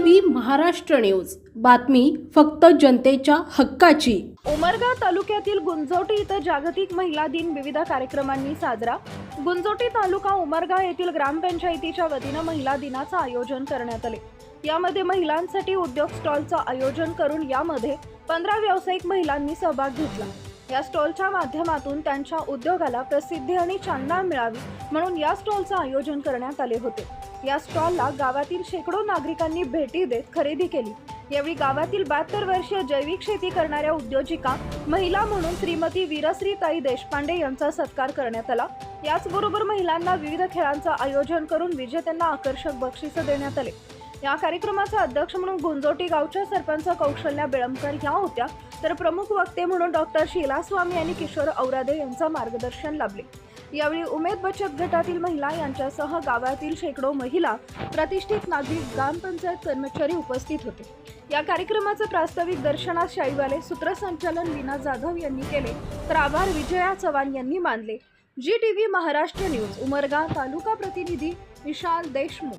TV Maharashtra news. बातमी फक्त जनतेच्या हक्काची. उमरगा तालुक्यातील गुंजोटी इथं जागतिक महिला दिन विविध कार्यक्रमांनी साजरा. गुंजोटी तालुका उमरगा येथील ग्रामपंचायतीच्या वतीनं महिला दिनाचं आयोजन करण्यात आले. यामध्ये महिलांसाठी उद्योग स्टॉलचं आयोजन करून यामध्ये पंधरा व्यावसायिक महिलांनी सहभाग घेतला. या स्टॉलच्या माध्यमातून त्यांच्या उद्योगाला प्रसिद्धी आणि चालना मिळावी म्हणून या स्टॉलचं आयोजन करण्यात आले होते. या स्टॉलला गावातील शेकडो नागरिकांनी भेटी देत खरेदी केली. यावेळी गावातील बहात्तर वर्षीय जैविक शेती करणाऱ्या उद्योजिका महिला म्हणून श्रीमती वीरश्रीताई देशपांडे यांचा सत्कार करण्यात आला. याचबरोबर महिलांना विविध खेळांचं आयोजन करून विजेत्यांना आकर्षक बक्षिसं देण्यात आले. या कार्यक्रमाचे अध्यक्ष म्हणून गुंजोटी गावच्या सरपंच कौशल्या बेळमकर या होत्या. तर प्रमुख वक्ते म्हणून डॉक्टर शीला स्वामी आणि किशोर औरादे यांचं मार्गदर्शन लाभले. यावेळी उमेद बचत गटातील महिला यांच्यासह गावातील शेकडो महिला प्रतिष्ठित नागरिक ग्रामपंचायत कर्मचारी उपस्थित होते. या कार्यक्रमाचं प्रास्ताविक दर्शनात शाहीवाले सूत्रसंचालन लीना जाधव यांनी केले तर आभार विजया चव्हाण यांनी मानले. G T V Maharashtra news Umarga तालुका प्रतिनिधी Vishal Deshmukh.